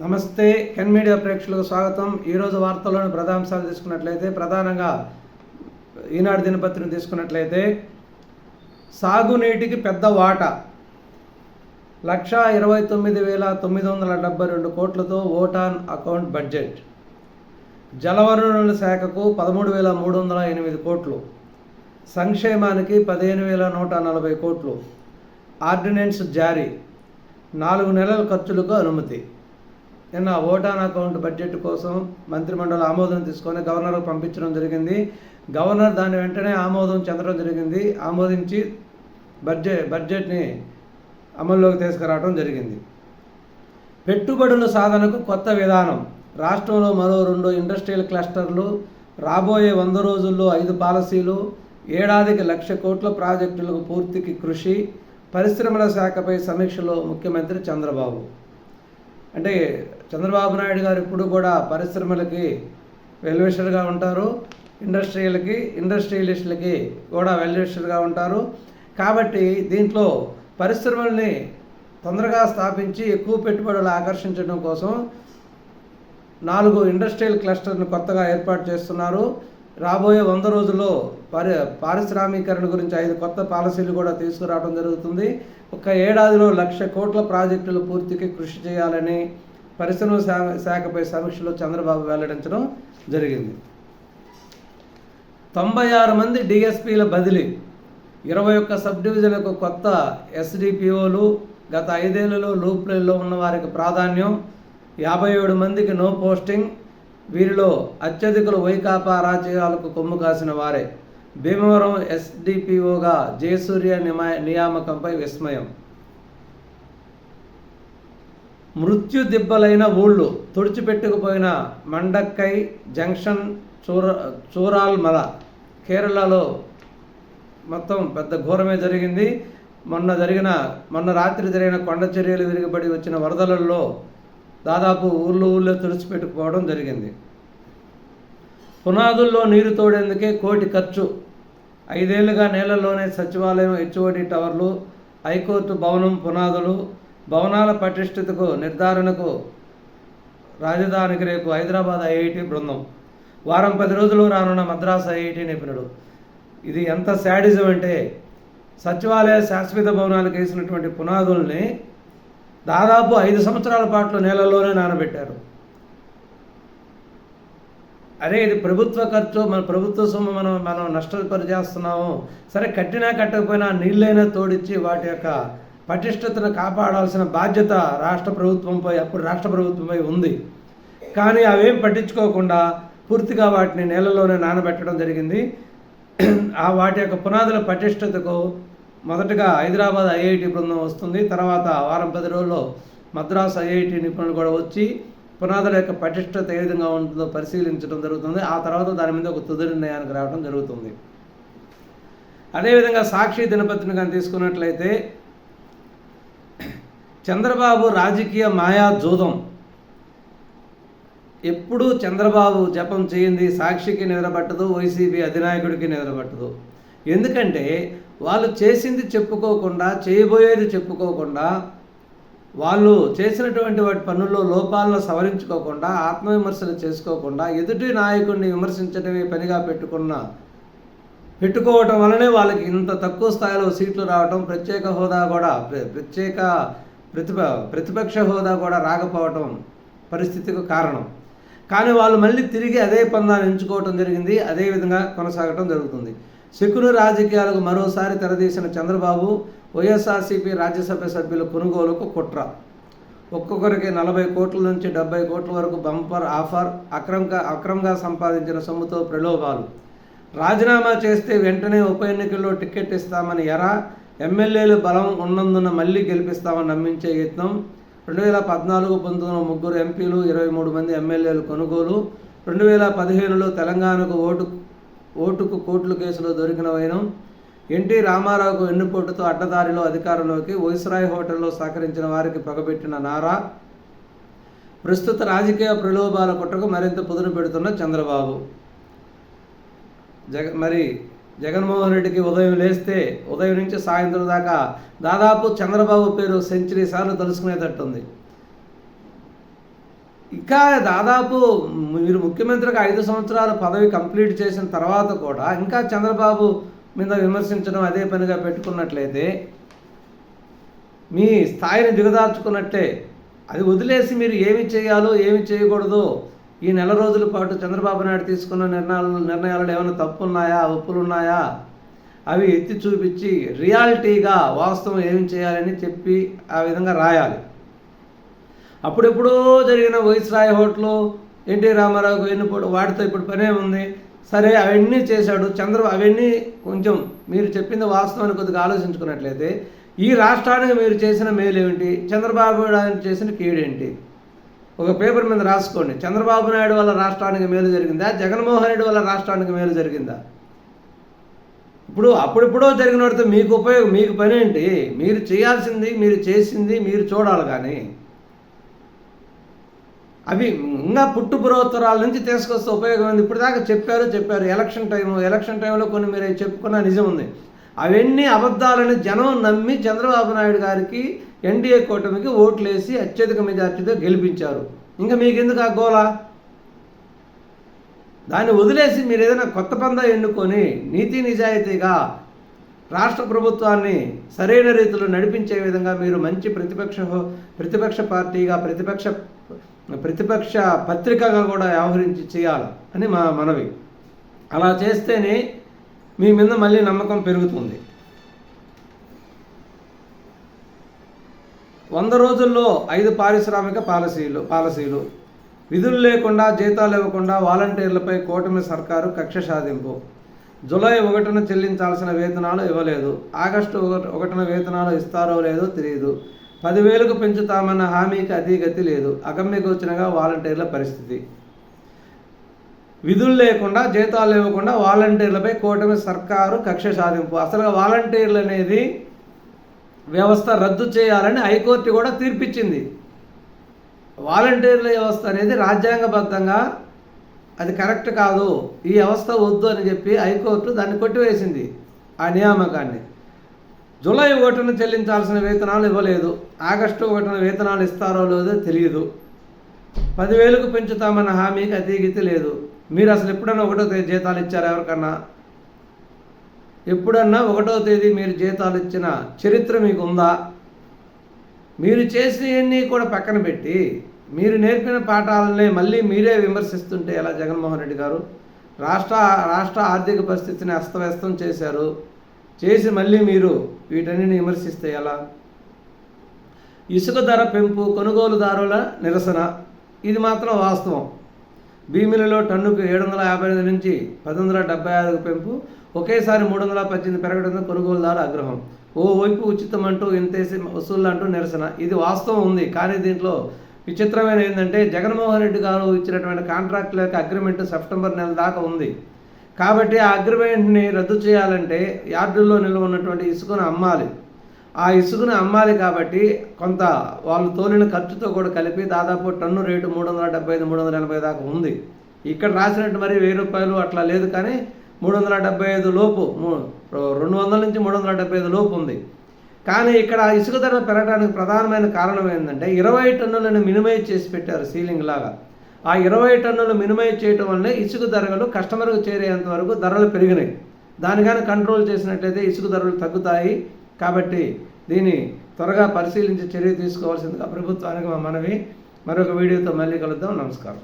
నమస్తే can media ప్రేక్షకులకు స్వాగతం. ఈరోజు వార్తల్లోని ప్రధాంశాలు తీసుకున్నట్లయితే ప్రధానంగా ఈనాడు దినపత్రిని తీసుకున్నట్లయితే సాగునీటికి పెద్ద వాటా. లక్షా ఇరవై తొమ్మిది వేల తొమ్మిది వందల డెబ్బై రెండు కోట్లతో ఓటాన్ అకౌంట్ బడ్జెట్. జలవనరుల శాఖకు పదమూడు వేల మూడు వందల ఎనిమిది కోట్లు. సంక్షేమానికి పదిహేను వేల నూట నలభై కోట్లు. ఆర్డినెన్స్ జారీ. నాలుగు నెలల ఖర్చులకు అనుమతి. నిన్న ఓటాన్ అకౌంట్ బడ్జెట్ కోసం మంత్రిమండలి ఆమోదం తీసుకొని గవర్నర్కు పంపించడం జరిగింది. గవర్నర్ దాని వెంటనే ఆమోదం చెందడం జరిగింది. ఆమోదించి బడ్జెట్ బడ్జెట్ని అమల్లోకి తీసుకురావడం జరిగింది. పెట్టుబడుల సాధనకు కొత్త విధానం. రాష్ట్రంలో మరో రెండు ఇండస్ట్రియల్ క్లస్టర్లు రాబోయే వంద రోజుల్లో ఐదు పాలసీలు ఏడాదికి లక్ష కోట్ల ప్రాజెక్టులకు పూర్తికి కృషి పరిశ్రమల శాఖపై సమీక్షలో ముఖ్యమంత్రి చంద్రబాబు. అంటే చంద్రబాబు నాయుడు గారు ఇప్పుడు కూడా పరిశ్రమలకి వెల్విషర్గా ఉంటారు ఇండస్ట్రియల్కి ఇండస్ట్రియలిస్టులకి కూడా వెల్విషర్గా ఉంటారు. కాబట్టి దీంట్లో పరిశ్రమల్ని తొందరగా స్థాపించి ఎక్కువ పెట్టుబడులు ఆకర్షించడం కోసం నాలుగు ఇండస్ట్రియల్ క్లస్టర్ను కొత్తగా ఏర్పాటు చేస్తున్నారు. రాబోయే వంద రోజుల్లో పరి పారిశ్రామీకరణ గురించి ఐదు కొత్త పాలసీలు కూడా తీసుకురావడం జరుగుతుంది. ఒక ఏడాదిలో లక్ష కోట్ల ప్రాజెక్టులు పూర్తికి కృషి చేయాలని పరిశ్రమ శా- శాఖపై సమీక్షలో చంద్రబాబు వెల్లడించడం జరిగింది. తొంభై ఆరు మంది డిఎస్పీల బదిలీ. ఇరవై ఒక్క సబ్ డివిజన్లకు కొత్త ఎస్డిపిఓలు గత ఐదేళ్ళలో లూప్లలో ఉన్న వారికి ప్రాధాన్యం. యాభై ఏడు మందికి నో పోస్టింగ్. వీరిలో అత్యధికులు వైకాపా అరాచకాలకు కొమ్ము కాసిన వారే. భీమవరం ఎస్డిపిఓగా జయసూర్య నిమా నియామకంపై విస్మయం. మృత్యు దిబ్బలైన ఊళ్ళు తుడిచిపెట్టుకుపోయిన మండక్కై జంక్షన్ చూర చూరాల్మల కేరళలో మొత్తం పెద్ద ఘోరమే జరిగింది. మొన్న జరిగిన మొన్న రాత్రి జరిగిన కొండ చర్యలు విరిగిపడి వచ్చిన వరదలలో దాదాపు ఊళ్ళో ఊళ్ళో తుడిచిపెట్టుకుపోవడం జరిగింది. పునాదుల్లో నీరు తోడేందుకే కోటి ఖర్చు. ఐదేళ్ళుగా నేలల్లోనే సచివాలయం హెచ్ఓడి టవర్లు హైకోర్టు భవనం పునాదులు భవనాల పటిష్టతకు నిర్ధారణకు రాజధానికి రేపు హైదరాబాద్ ఐఐటి బృందం. వారం పది రోజులు రానున్న మద్రాసు ఐఐటి నిపుణుడు. ఇది ఎంత శాడిజం అంటే సచివాలయ శాశ్వత భవనాలకు వేసినటువంటి పునాదుల్ని దాదాపు ఐదు సంవత్సరాల పాటు నేలల్లోనే నానబెట్టారు. అరే ఇది ప్రభుత్వ ఖర్చు మన ప్రభుత్వ సొమ్ము మనం మనం నష్టపరిచేస్తున్నాము. సరే కట్టినా కట్టకపోయినా నీళ్ళైనా తోడిచ్చి వాటి యొక్క పటిష్టతను కాపాడాల్సిన బాధ్యత రాష్ట్ర ప్రభుత్వంపై అప్పుడు రాష్ట్ర ప్రభుత్వంపై ఉంది. కానీ అవేం పట్టించుకోకుండా పూర్తిగా వాటిని నేలలోనే నానబెట్టడం జరిగింది. ఆ వాటి యొక్క పునాదుల పటిష్టతకు మొదటగా హైదరాబాద్ ఐఐటి బృందం వస్తుంది. తర్వాత వారం పది రోజుల్లో మద్రాసు ఐఐటి నిపుణులు కూడా వచ్చి పునాదుల యొక్క పటిష్టత ఏ విధంగా ఉంటుందో పరిశీలించడం జరుగుతుంది. ఆ తర్వాత దాని మీద ఒక తుది నిర్ణయానికి రావడం జరుగుతుంది. అదేవిధంగా సాక్షి దినపత్రిని కానీ తీసుకున్నట్లయితే చంద్రబాబు రాజకీయ మాయా జూదం. ఎప్పుడూ చంద్రబాబు జపం చేయింది సాక్షికి నిద్రపట్టదు వైసీపీ అధినాయకుడికి నిద్రపట్టదు. ఎందుకంటే వాళ్ళు చేసింది చెప్పుకోకుండా చేయబోయేది చెప్పుకోకుండా వాళ్ళు చేసినటువంటి వాటి పనుల్లో లోపాలను సవరించుకోకుండా ఆత్మవిమర్శలు చేసుకోకుండా ఎదుటి నాయకుడిని విమర్శించడమే పనిగా పెట్టుకున్న పెట్టుకోవటం వలనే వాళ్ళకి ఇంత తక్కువ స్థాయిలో సీట్లు రావటం ప్రత్యేక హోదా కూడా ప్ర- ప్రత్యేక ప్రతిప ప్రతిపక్ష హోదా కూడా రాకపోవటం పరిస్థితికి కారణం. కానీ వాళ్ళు మళ్ళీ తిరిగి అదే పందాన్ని ఎంచుకోవటం జరిగింది అదే విధంగా కొనసాగటం జరుగుతుంది. శకుని రాజకీయాలకు మరోసారి తెరదీసిన చంద్రబాబు వైఎస్ఆర్సీపీ రాజ్యసభ సభ్యుల కొనుగోలుకు కుట్ర. ఒక్కొక్కరికి నలభై కోట్ల నుంచి డెబ్బై కోట్ల వరకు బంపర్ ఆఫర్ అక్రమంగా అక్రమంగా సంపాదించిన సొమ్ముతో ప్రలోభాలు. రాజీనామా చేస్తే వెంటనే ఉప ఎన్నికల్లో టికెట్ ఇస్తామని ఎరా ఎమ్మెల్యేలు బలం ఉన్నందున మళ్ళీ గెలిపిస్తామని నమ్మించే యత్నం. రెండు వేల పద్నాలుగు పంతొమ్మిది ముగ్గురు ఎంపీలు ఇరవై మూడు మంది ఎమ్మెల్యేలు కొనుగోలు. రెండు వేల పదిహేనులో తెలంగాణకు ఓటు ఓటుకు కోట్లు కేసులో దొరికిన వైనం. ఎన్టీ రామారావుకు వెన్నుపోటుతో అడ్డదారిలో అధికారంలోకి వైస్రాయ్ హోటల్లో సహకరించిన వారికి పగబెట్టిన నారా. ప్రస్తుత రాజకీయ ప్రలోభాల కుట్రకు మరింత పుదును పెడుతున్న చంద్రబాబు. జగ మరి జగన్మోహన్ రెడ్డికి ఉదయం లేస్తే ఉదయం నుంచి సాయంత్రం దాకా దాదాపు చంద్రబాబు పేరు సెంచరీ సార్లు తలుసుకునేటట్టుంది. ఇంకా దాదాపు మీరు ముఖ్యమంత్రిగా ఐదు సంవత్సరాల పదవి కంప్లీట్ చేసిన తర్వాత కూడా ఇంకా చంద్రబాబు మీద విమర్శించడం అదే పనిగా పెట్టుకున్నట్లయితే మీ స్థాయిని దిగదార్చుకున్నట్టే అది వదిలేసి మీరు ఏమి చేయాలో ఏమి చేయకూడదు ఈ నెల రోజుల పాటు చంద్రబాబు నాయుడు తీసుకున్న నిర్ణయాలు నిర్ణయాలు ఏమైనా తప్పులున్నాయా ఒప్పులున్నాయా అవి ఎత్తి చూపించి రియాలిటీగా వాస్తవం ఏం చేయాలని చెప్పి ఆ విధంగా రాయాలి. అప్పుడెప్పుడో జరిగిన వైస్రాయ్ హోటల్ ఎన్టీ రామారావుకు ఎన్నిపోడు వాటితో ఇప్పుడు పనే ఉంది. సరే అవన్నీ చేశాడు. చంద్ర అవన్నీ కొంచెం మీరు చెప్పింది వాస్తవాన్ని కొద్దిగా ఆలోచించుకున్నట్లయితే ఈ రాష్ట్రానికి మీరు చేసిన మేలు ఏమిటి చంద్రబాబు నాయుడు చేసిన కీడేంటి? ఒక పేపర్ మీద రాసుకోండి. చంద్రబాబు నాయుడు వల్ల రాష్ట్రానికి మేలు జరిగిందా? జగన్మోహన్ రెడ్డి వల్ల రాష్ట్రానికి మేలు జరిగిందా? ఇప్పుడు అప్పుడిప్పుడో జరిగిన వాడితో మీకు ఉపయోగం మీకు పని ఏంటి మీరు చేయాల్సింది మీరు చేసింది మీరు చూడాలి కానీ. అవి ఇంకా పుట్టు పురోత్తరాల నుంచి తీసుకొస్తే ఉపయోగం ఉంది ఇప్పుడు దాకా చెప్పారు చెప్పారు. ఎలక్షన్ టైం ఎలక్షన్ టైంలో కొన్ని మీరు చెప్పుకున్న నిజం ఉంది. అవన్నీ అబద్ధాలని జనం నమ్మి చంద్రబాబు నాయుడు గారికి ఎన్డీఏ కూటమికి ఓట్లు వేసి అత్యధిక మెజార్టీతో గెలిపించారు. ఇంకా మీకు ఎందుకు ఆ గోల? దాన్ని వదిలేసి మీరు ఏదైనా కొత్త పందా ఎన్నుకొని నీతి నిజాయితీగా రాష్ట్ర ప్రభుత్వాన్ని సరైన రీతిలో నడిపించే విధంగా మీరు మంచి ప్రతిపక్ష ప్రతిపక్ష పార్టీగా ప్రతిపక్ష ప్రతిపక్ష పత్రికగా కూడా వ్యవహరించి చేయాలి అని మా మనవి. అలా చేస్తేనే మీ మీద మళ్ళీ నమ్మకం పెరుగుతుంది. వంద రోజుల్లో ఐదు పారిశ్రామిక పాలసీలు పాలసీలు. విధులు లేకుండా జీతాలు ఇవ్వకుండా వాలంటీర్లపై కూటమి సర్కారు కక్ష సాధింపు. జూలై ఒకటిన చెల్లించాల్సిన వేతనాలు ఇవ్వలేదు. ఆగస్టు ఒకటి ఒకటిన వేతనాలు ఇస్తారో లేదో తెలియదు పదివేలకు పెంచుతామన్న హామీకి అధిగతి లేదు. అగమ్యగోచరంగా వాలంటీర్ల పరిస్థితి. విధులు లేకుండా జీతాలు ఇవ్వకుండా వాలంటీర్లపై కూటమి సర్కారు కక్ష సాధింపు. అసలు వాలంటీర్లు అనేది వ్యవస్థ రద్దు చేయాలని హైకోర్టు కూడా తీర్పిచ్చింది. వాలంటీర్ల వ్యవస్థ అనేది రాజ్యాంగబద్ధంగా అది కరెక్ట్ కాదు ఈ వ్యవస్థ వద్దు అని చెప్పి హైకోర్టు దాన్ని కొట్టివేసింది ఆ నియామకాన్ని. జూలై ఒకటిన చెల్లించాల్సిన వేతనాలు ఇవ్వలేదు. ఆగస్టు ఒకటిన వేతనాలు ఇస్తారో లేదో తెలియదు పదివేలకు పెంచుతామన్న హామీకి అతీగితి లేదు. మీరు అసలు ఎప్పుడైనా ఒకటో జీతాలు ఇచ్చారు ఎవరికన్నా? ఎప్పుడన్నా ఒకటో తేదీ మీరు జీతాలు ఇచ్చిన చరిత్ర మీకు ఉందా మీరు చేసినవన్నీ కూడా పక్కన పెట్టి మీరు నేర్పిన పాఠాలనే మళ్ళీ మీరే విమర్శిస్తుంటే ఎలా జగన్మోహన్ రెడ్డి గారు? రాష్ట్ర రాష్ట్ర ఆర్థిక పరిస్థితిని అస్తవ్యస్తం చేశారు. చేసి మళ్ళీ మీరు వీటన్నిటిని విమర్శిస్తే ఎలా? ఇసుక ధర పెంపు కొనుగోలుదారుల నిరసన ఇది మాత్రం వాస్తవం. భీమిలలో టన్నుకు ఏడు వందల యాభై ఐదు నుంచి పది వందల డెబ్బై ఆరుకు పెంపు ఒకేసారి మూడు వందల పద్దెనిమిది పెరగడంతో కొనుగోలుదారు ఆగ్రహం. ఓవైపు ఉచితం అంటూ ఇంతేసి వసూళ్ళు అంటూ నిరసన. ఇది వాస్తవం ఉంది. కానీ దీంట్లో విచిత్రమైన ఏంటంటే జగన్మోహన్ రెడ్డి గారు ఇచ్చినటువంటి కాంట్రాక్ట్ యొక్క అగ్రిమెంట్ సెప్టెంబర్ నెల దాకా ఉంది. కాబట్టి ఆ అగ్రిమెంట్ని రద్దు చేయాలంటే యార్డుల్లో నిల్వ ఉన్నటువంటి ఇసుకను అమ్మాలి. ఆ ఇసుకను అమ్మాలి కాబట్టి కొంత వాళ్ళు తోలిన ఖర్చుతో కూడా కలిపి దాదాపు టన్ను రేటు మూడు వందల డెబ్బై ఐదు మూడు వందల ఎనభై దాకా ఉంది. ఇక్కడ రాసినట్టు మరి వెయ్యి రూపాయలు అట్లా లేదు కానీ మూడు వందల డెబ్బై ఐదు లోపు రెండు వందల నుంచి మూడు వందల డెబ్బై ఐదు లోపు ఉంది. కానీ ఇక్కడ ఇసుక ధర పెరగడానికి ప్రధానమైన కారణం ఏంటంటే ఇరవై టన్నులను మినిమైజ్ చేసి పెట్టారు సీలింగ్ లాగా. ఆ ఇరవై టన్నులు మినిమైజ్ చేయటం వల్లే ఇసుక ధరలు కస్టమర్కు చేరేంత వరకు ధరలు పెరిగినాయి. దాని కంట్రోల్ చేసినట్లయితే ఇసుక ధరలు తగ్గుతాయి. కాబట్టి దీన్ని త్వరగా పరిశీలించి చర్య తీసుకోవాల్సిందిగా ప్రభుత్వానికి మా మనవి. మరొక వీడియోతో మళ్ళీ కలుద్దాం. నమస్కారం.